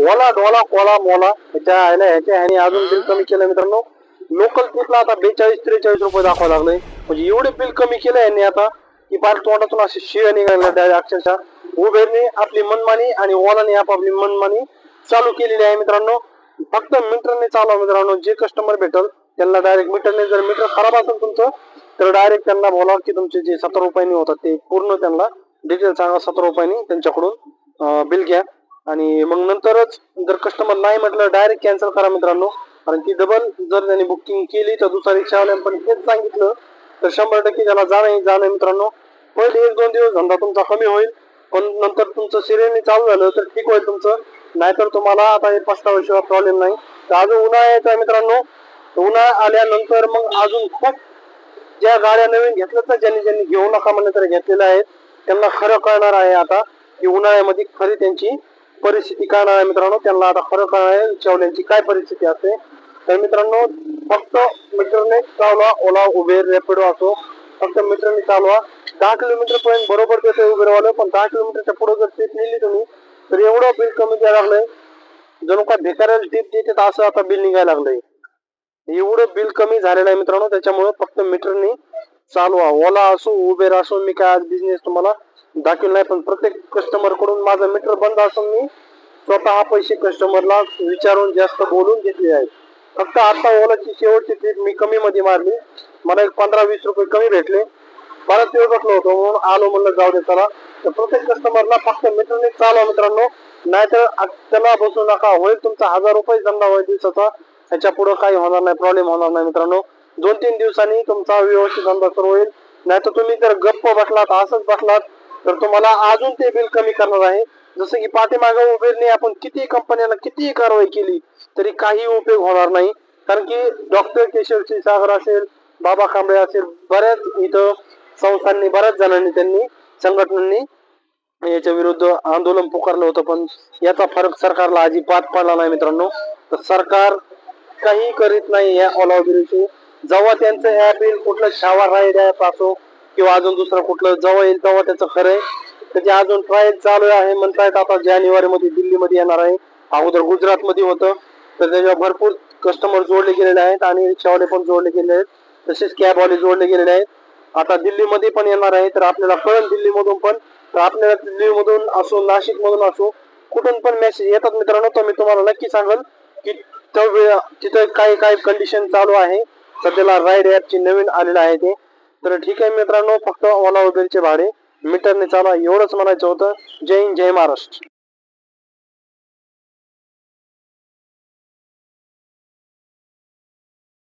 ओला Dola Cola मोला. ह्याच्या ह्याला ह्याच्या ह्याने अजून बिल कमी केलं मित्रांनो. लोकल ट्रिपला आता बेचाळीस त्रेचाळीस रुपये दाखवा लागले. म्हणजे एवढे बिल कमी केलं यांनी आता की पार तोंडातून असे शिळ निघायला direct अक्षरशः. उबेरने आपली मनमानी आणि ओलाने आपापली मनमानी चालू केलेली आहे मित्रांनो. फक्त मीटरने चालवा मित्रांनो. जे कस्टमर भेटल त्यांना डायरेक्ट मीटरने जर मीटर खराब असेल तुमचं तर डायरेक्ट त्यांना बोला की तुमचे जे सतरा रुपयांनी होतात ते पूर्ण त्यांना डिटेल सांगा सतरा रुपयांनी त्यांच्याकडून बिल घ्या. आणि मग नंतरच जर कस्टमर नाही म्हटलं डायरेक्ट कॅन्सल करा मित्रांनो. कारण की डबल जर त्यांनी बुकिंग केली तर दुसऱ्या रिक्षावाल्याने पण हेच सांगितलं. तर शंभर टक्के त्याला जाणं जाणं मित्रांनो. पहिले एक दोन दिवस धंदा तुमचा कमी होईल पण नंतर तुमचं सिरियलनी चालू झालं तर ठीक होईल तुमचं. नाहीतर तुम्हाला आता हे पस्तावाशिवाय प्रॉब्लेम नाही. तर अजून उन्हाळा यायचा आहे मित्रांनो उन्हाळा आल्यानंतर मग अजून खूप ज्या गाड्या नवीन घेतल्यात ना ज्यांनी ज्यांनी घेऊ नका म्हणलं तर घेतलेल्या आहेत त्यांना खरं कळणार आहे आता की उन्हाळ्यामध्ये खरी त्यांची परिस्थिती काय आहे मित्रांनो त्यांना आता खरं आहे चावल्यांची काय परिस्थिती असते. तर मित्रांनो फक्त मीटरने चालवा ओला उबेर रॅपिडो असो. फक्त मीटरने चालवा दहा किलोमीटर पर्यंत बरोबर देते उबेरवालं पण दहा किलोमीटरच्या पुढे जर टीप नेली तुम्ही तर एवढं बिल कमी द्यायला लागलंय. जणू का ढेकाऱ्याला टिप तर असं आता बिल निघायला लागलंय. एवढं बिल कमी झालेलं आहे मित्रांनो त्याच्यामुळे फक्त मीटरने चालवा. ओला असो उबेर असो मी काय आज बिझनेस तुम्हाला दाखील नाही पण प्रत्येक कस्टमरकडून माझं मीटर बंद असून मी स्वतः पैसे कस्टमरला विचारून जास्त बोलून घेतले आहेत. फक्त आता ओलाची शेवटची ट्रीप मी कमी मध्ये मारली. मला एक पंधरा वीस रुपये कमी भेटले. बराच वेळ बसलो होतो म्हणून आलो म्हणलं जाऊ दे चला. तर प्रत्येक कस्टमरला फक्त मीटरने चालवा मित्रांनो नाहीतर त्याला बसू नका. होईल तुमचा हजार रुपये धंदा होईल दिवसाचा. ह्याच्या पुढे काही होणार नाही प्रॉब्लेम होणार नाही मित्रांनो. दोन तीन दिवसांनी तुमचा व्यवस्थित धंदा सुरू होईल. नाहीतर तुम्ही जर गप्प बसलात असंच बसलात तर तुम्हाला अजून ते बिल कमी करणार आहे. जसं की पाठीमागे उबेरने आपण किती कंपन्यांना कितीही कारवाई केली तरी काही उपयोग होणार नाही. कारण की डॉक्टर केशव सागर असेल बाबा कांबळे असेल बऱ्याच इथं संस्थांनी बऱ्याच जणांनी त्यांनी संघटनांनी याच्या विरुद्ध आंदोलन पुकारलं होतं. पण याचा फरक सरकारला अजिबात पडला नाही मित्रांनो. तर सरकार काही करीत नाही या ओला जेव्हा त्यांचं ऍप येईल कुठलं शावर राईड ऍप असो किंवा अजून दुसरं कुठलं जवळ येईल तेव्हा त्याचं खरं आहे. त्याची अजून ट्रायल चालू आहे. म्हणतायत आता जानेवारी मध्ये दिल्लीमध्ये येणार आहे. अगोदर गुजरात मध्ये होतं. तर त्याच्यावर भरपूर कस्टमर जोडले गेलेले आहेत आणि रिक्षावाले पण जोडले गेले आहेत. तसेच कॅबवाले जोडले गेलेले आहेत. आता दिल्लीमध्ये पण येणार आहे. तर आपल्याला कळेल दिल्लीमधून पण. तर आपल्याला दिल्लीमधून असो नाशिक मधून असो कुठून पण मेसेज येतात मित्रांनो. तर मी तुम्हाला नक्की सांगेल की तिथं काय काय कंडिशन चालू आहे. सध्याला राईड ॲपची नवीन आलेलं आहे ते. तर ठीक आहे मित्रांनो फक्त ओला उबेरचे भाडे. मीटरने चाला एवढंच म्हणायचं होतं. जय हिंद जय महाराष्ट्र.